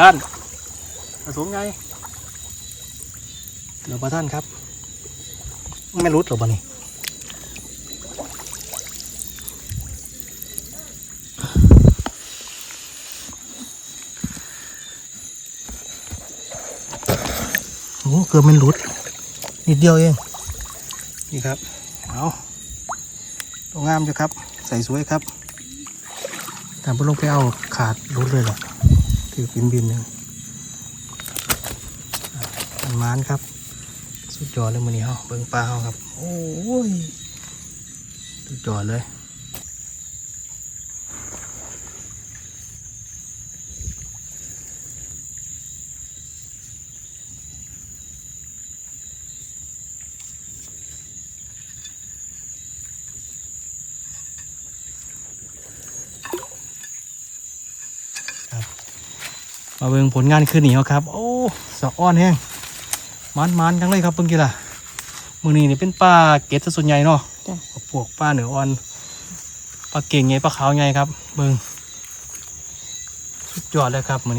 ล้านผสมไงเดี๋ยวประท่านครับ ไม่รุดหรอปะนี่โอ้เกือบไม่รุด นิดเดียวเอง นี่ครับ เอาตัวงามจ้ะครับ ใส่สวยครับ แต่พอลงไปเอาขาดรุดเลยแหละถือบินบินหนึ่งมันมานครับ สุดยอดเลยมือนี้เฮาเบิ่งปลาเฮาครับ โอ้ยสุดยอดเลย มาเบิ่งผลงานคืนนี้เฮาครับ โอ้สะอ้อนแห้งมันมันๆจังเลยครับเพิ่งกี้ล่ะมือนี้นี่เป็นปลาเกตซะส่วนใหญ่เนาะจ้ะพวกปลาเหนืออ่อนปลาเก่งไงปลาขาวไงครับ เบิ่งสุดยอดเลยครับมือนี้